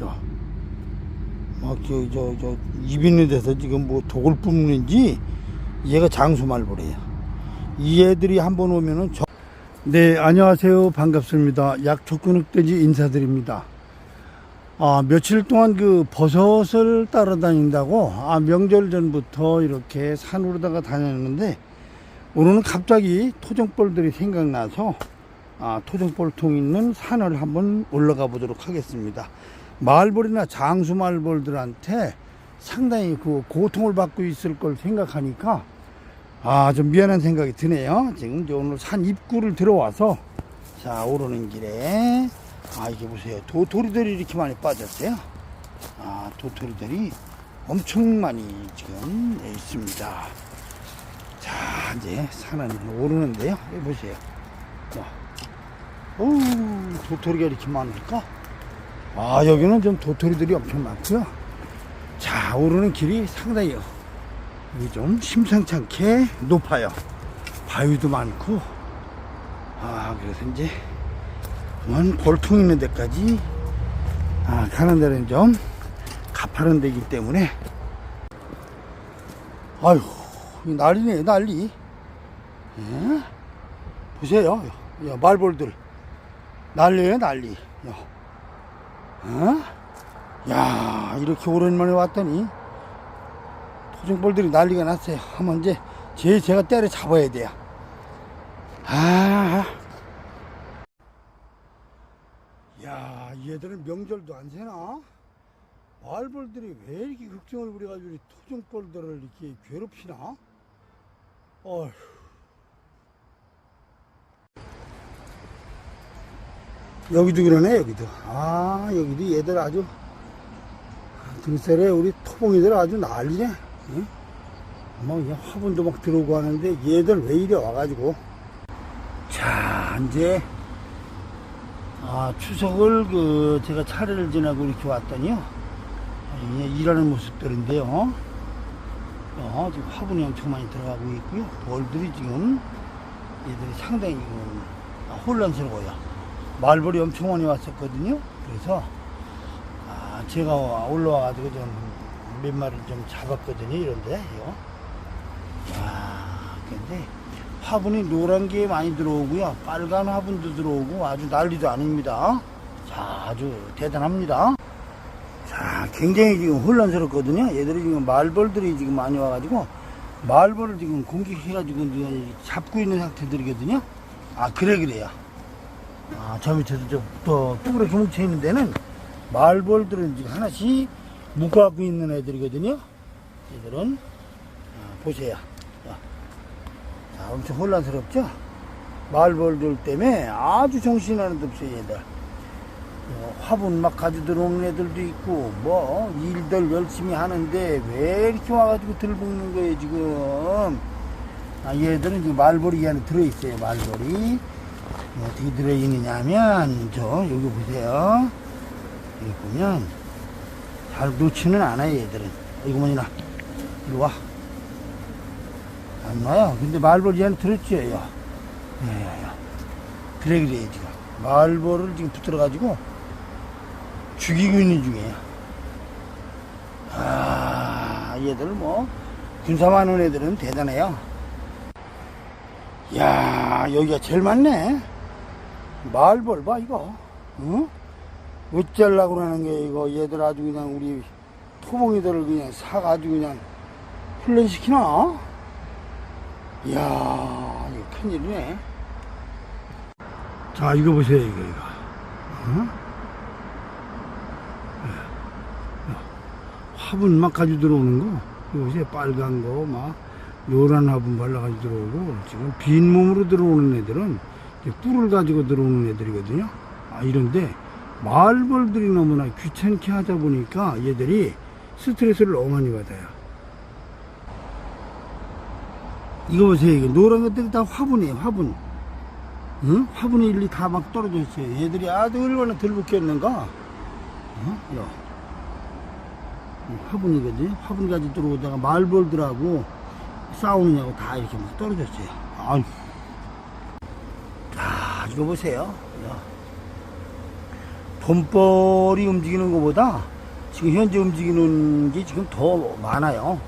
야, 막저 저 저 입 있는 데서 지금 뭐 독을 뿜는지 얘가 장수말벌이에요. 이 애들이 한 번 오면은 저... 네 안녕하세요 반갑습니다. 약초근육돼지 인사드립니다. 아 며칠 동안 그 버섯을 따라다닌다고 아 명절 전부터 이렇게 산으로다가 다녔는데 오늘은 갑자기 토종벌들이 생각나서 아, 토종벌통 있는 산을 한번 올라가 보도록 하겠습니다. 말벌이나 장수 말벌들한테 상당히 그 고통을 받고 있을 걸 생각하니까 아, 좀 미안한 생각이 드네요. 지금 이제 오늘 산 입구를 들어와서 자, 오르는 길에 아, 이게 보세요. 도토리들이 이렇게 많이 빠졌어요. 아, 도토리들이 엄청 많이 지금 있습니다. 자, 이제 산은 오르는데요. 보세요. 와. 어우, 도토리가 이렇게 많을까? 아, 여기는 좀 도토리들이 엄청 많고요. 자, 오르는 길이 상당히 여기 좀 심상치 않게 높아요. 바위도 많고. 아, 그래서 이제 원 볼통 있는 데까지 아, 가는 데는 좀 가파른 데이기 때문에 아유, 이 난리네, 난리. 예? 보세요. 야, 말벌들. 난리에요, 난리. 야. 어? 야, 이렇게 오랜만에 왔더니 토종벌들이 난리가 났어요. 한번 이제 제 제가 때려 잡아야 돼요. 아. 야, 얘들은 명절도 안 새나? 말벌들이 왜 이렇게 걱정을 부려가지고 이 토종벌들을 이렇게 괴롭히나? 어휴. 여기도 그러네, 여기도. 아, 여기도 얘들 아주, 등살에 우리 토봉이들 아주 난리네. 응? 뭐, 그냥 화분도 막 들어오고 하는데 얘들 왜 이래 와가지고. 자, 이제, 아, 추석을 그, 제가 차례를 지나고 이렇게 왔더니요. 아, 이게 일하는 모습들인데요. 어, 지금 화분이 엄청 많이 들어가고 있고요. 벌들이 지금, 얘들이 상당히 지금 아, 혼란스러워요. 말벌이 엄청 많이 왔었거든요. 그래서 아, 제가 올라와가지고 좀 몇 마리 좀 잡았거든요. 이런데 요. 야, 근데 화분이 노란 게 많이 들어오고요. 빨간 화분도 들어오고 아주 난리도 아닙니다. 자, 아주 대단합니다. 자, 굉장히 지금 혼란스럽거든요. 얘들이 지금 말벌들이 지금 많이 와가지고 말벌을 지금 공격해가지고 잡고 있는 상태들이거든요. 아, 그래 그래요. 아, 저 밑에도 좀, 또, 뚜그럽게 뭉쳐 있는 데는 말벌들은 지금 하나씩 묶어갖고 있는 애들이거든요. 얘들은, 아, 보세요. 자, 자, 엄청 혼란스럽죠? 말벌들 때문에 아주 정신이 하나도 없어요, 얘들. 어, 화분 막 가지고 들어오는 애들도 있고, 뭐, 일들 열심히 하는데 왜 이렇게 와가지고 들볶는 거예요, 지금. 아, 얘들은 지금 말벌이 이 안에 들어있어요, 말벌이. 어떻게 들어있느냐 하면 저 여기 보세요. 여기 보면 잘 놓지는 않아요 얘들은. 이거 뭐니나. 이리 와안 놔요. 근데 말벌 얘는 들었죠 야. 그래 그래 지금. 말벌을 지금 붙들어 가지고 죽이고 있는 중이에요. 아 얘들 뭐 군사많은 애들은 대단해요. 야 여기가 제일 많네 말벌 봐 이거 어? 어쩌려고 그러는 게 이거 얘들 아주 그냥 우리 토봉이들을 그냥 사가지고 그냥 훈련시키나? 이야 이거 큰일이네 자 이거 보세요 이거 이거 어? 예. 화분 막 가지고 들어오는 거 이거 보세요 빨간 거막 요란 화분 발라가지고 들어오고 지금 빈 몸으로 들어오는 애들은 이제 뿔을 가지고 들어오는 애들이거든요. 아 이런데 말벌들이 너무나 귀찮게 하다 보니까 얘들이 스트레스를 너무 많이 받아요. 이거 보세요. 이거 노란 것들이 다 화분이에요. 화분. 응? 화분이 일리 다 막 떨어져 있어요. 얘들이 아주 얼마나 들붙겠는가. 어? 야. 화분이거든요. 화분 가지고 들어오다가 말벌들하고 싸우느냐고 다 이렇게 막 떨어졌어요. 아유. 자, 이거 보세요. 야. 봄벌이 움직이는 것보다 지금 현재 움직이는 게 지금 더 많아요.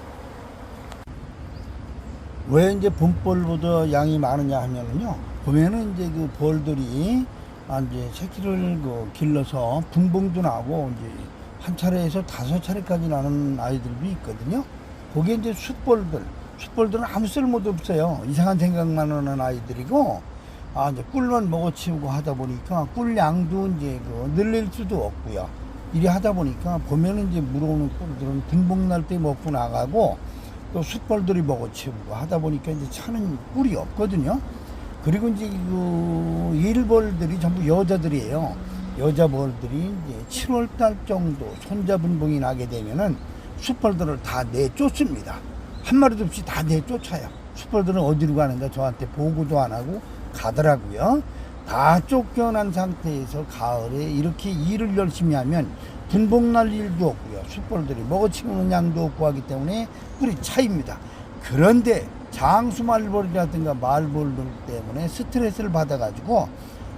왜 이제 봄벌보다 양이 많으냐 하면은요. 보면은 이제 그 벌들이 아 이제 새끼를 그 길러서 분봉도 나고 이제 한 차례에서 다섯 차례까지 나는 아이들도 있거든요. 거기에 이제 숫벌들, 숫벌들은 아무 쓸모도 없어요. 이상한 생각만 하는 아이들이고, 아 이제 꿀만 먹어치우고 하다 보니까 꿀량도 이제 그 늘릴 수도 없고요. 이리 하다 보니까 보면은 이제 물어오는 꿀들은 분봉 날때 먹고 나가고 또 숫벌들이 먹어치우고 하다 보니까 이제 차는 꿀이 없거든요. 그리고 이제 그 일벌들이 전부 여자들이에요. 여자 벌들이 이제 7월 달 정도 손자 분봉이 나게 되면은 숫벌들을 다 내쫓습니다. 한 마리도 없이 다 내쫓아요. 숫벌들은 어디로 가는가 저한테 보고도 안 하고 가더라고요. 다 쫓겨난 상태에서 가을에 이렇게 일을 열심히 하면 분봉 날 일도 없고요. 숫벌들이 먹어치우는 양도 없고 하기 때문에 꿀이 차입니다. 그런데 장수 말벌이라든가 말벌들 때문에 스트레스를 받아가지고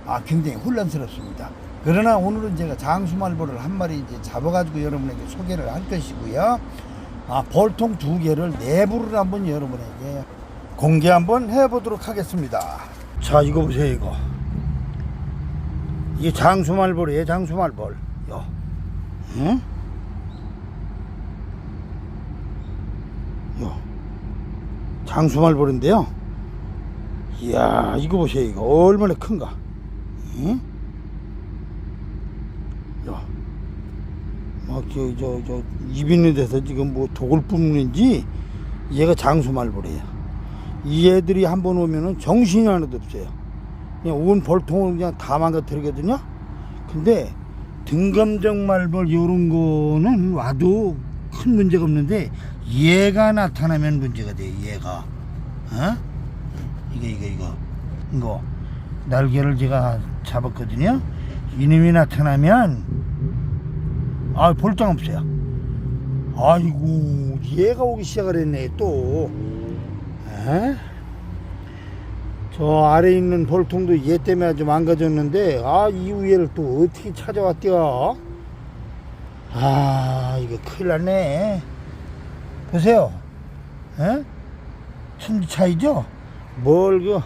아 굉장히 혼란스럽습니다. 그러나 오늘은 제가 장수 말벌을 한 마리 이제 잡아가지고 여러분에게 소개를 할 것이고요. 아 벌통 두 개를 내부를 한번 여러분에게 공개 한번 해보도록 하겠습니다. 자 이거 보세요 이거. 이게 장수말벌이에요 장수말벌. 요. 응? 요. 장수말벌인데요. 이야, 이거 보세요, 이거. 얼마나 큰가. 응? 야. 막, 저, 저, 저, 입 있는 데서 지금 뭐 독을 뿜는지 얘가 장수말벌이에요. 이 애들이 한 번 오면은 정신이 하나도 없어요. 그냥 온 벌통을 그냥 다 망가뜨리거든요. 근데 등검정 말벌 요런 거는 와도 큰 문제가 없는데 얘가 나타나면 문제가 돼요. 얘가 어? 이거 이거 이거 이거 날개를 제가 잡았거든요. 이놈이 나타나면 아 볼장 없어요. 아이고 얘가 오기 시작을 했네 또. 에? 저 아래 있는 볼통도 얘 때문에 아주 망가졌는데 아이 위에를 또 어떻게 찾아왔대요 아 이거 큰일 났네 보세요 에? 천지 차이죠 뭘그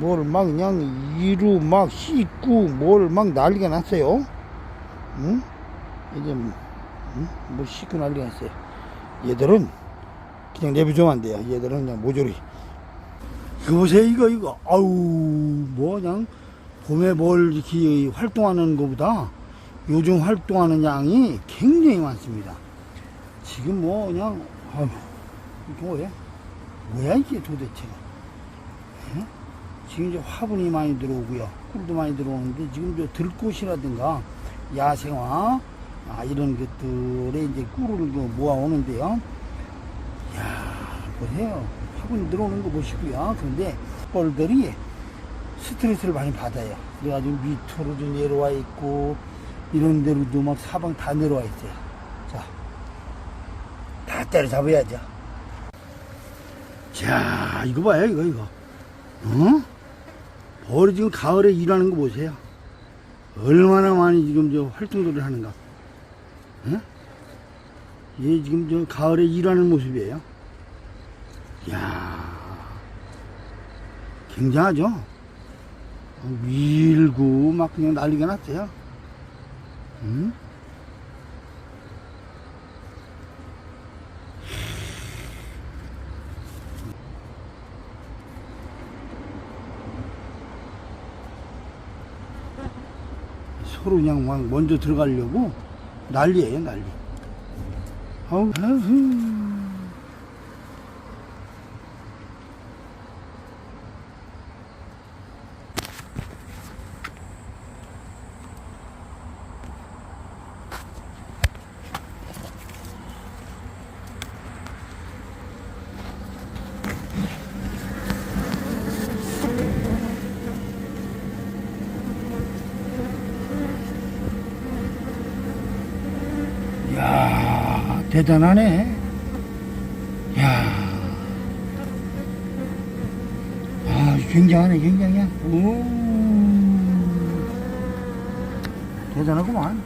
뭘 막 그냥 이루 막 씻고 뭘 막 난리가 났어요 응? 이제 응? 뭐 씻고 난리가 났어요 얘들은 그냥 내비주면 안 돼요. 얘들은 그냥 모조리. 이거 보세요, 이거, 이거. 아우, 뭐, 그냥, 봄에 뭘 이렇게 활동하는 것보다 요즘 활동하는 양이 굉장히 많습니다. 지금 뭐, 그냥, 아유, 이게 뭐야? 뭐야, 이게 도대체가. 예? 지금 이제 화분이 많이 들어오고요. 꿀도 많이 들어오는데, 지금 저 들꽃이라든가, 야생화, 아, 이런 것들에 이제 꿀을 그 모아오는데요. 야 보세요. 화분이 들어오는 거 보시고요. 그런데 뻘들이 스트레스를 많이 받아요. 그래가지고 밑으로도 내려와 있고, 이런 데로도 막 사방 다 내려와 있어요. 자, 다 때려잡아야죠. 자, 이거 봐요, 이거, 이거. 어? 벌이 지금 가을에 일하는 거 보세요. 얼마나 많이 지금 저 활동들을 하는가. 응? 얘 지금 저 가을에 일하는 모습이에요. 이야, 굉장하죠? 밀고 막 그냥 난리가 났어요. 응? 서로 그냥 막 먼저 들어가려고 난리예요, 난리. 아후. 야 대단하네. 야. 굉장하네, 굉장해. 오. 대단하구만.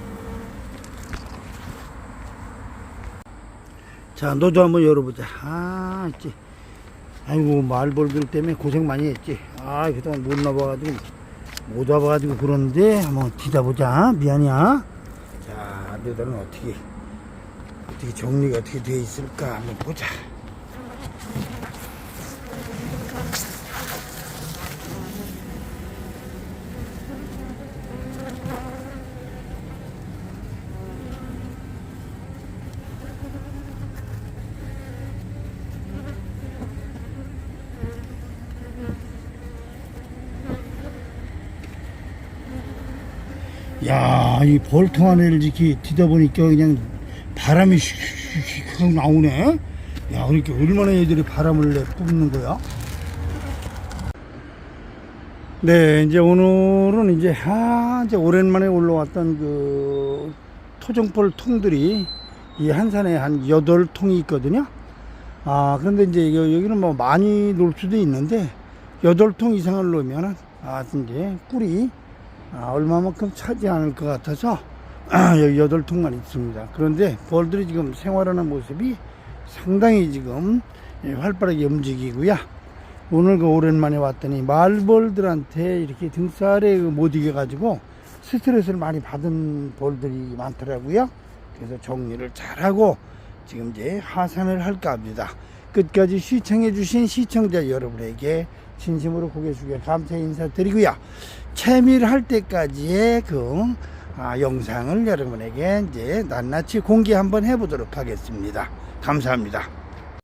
자, 너도 한번 열어보자. 아, 있지. 아이고, 말벌들 때문에 고생 많이 했지. 아, 그동안 못 나와가지고, 못 와봐가지고 그러는데, 한번 뒤다보자. 미안이야. 자, 너들은 어떻게, 어떻게 정리가 어떻게 되어 있을까? 한번 보자. 야, 이 볼통 안에를 이렇게 뒤다 보니까 그냥 바람이 하고 나오네. 야, 그러니까 얼마나 애들이 바람을 내 뿜는 거야? 네, 이제 오늘은 이제, 아, 이제 오랜만에 올라왔던 그 토종벌 통들이 이 한산에 한 여덟 통이 있거든요. 아, 그런데 이제 여- 여기는 뭐 많이 놀 수도 있는데 여덟 통 이상을 놓으면은 아, 이제 꿀이 아, 얼마만큼 차지 않을 것 같아서 여기 여덟 통만 있습니다. 그런데 벌들이 지금 생활하는 모습이 상당히 지금 예, 활발하게 움직이고요. 오늘 그 오랜만에 왔더니 말벌들한테 이렇게 등살에 그못 이겨가지고 스트레스를 많이 받은 벌들이 많더라고요. 그래서 정리를 잘하고 지금 이제 하산을 할까 합니다. 끝까지 시청해주신 시청자 여러분에게 진심으로 고개 숙여 감사 인사드리고요. 채밀할 때까지의 그 아, 영상을 여러분에게 이제 낱낱이 공개 한번 해보도록 하겠습니다. 감사합니다.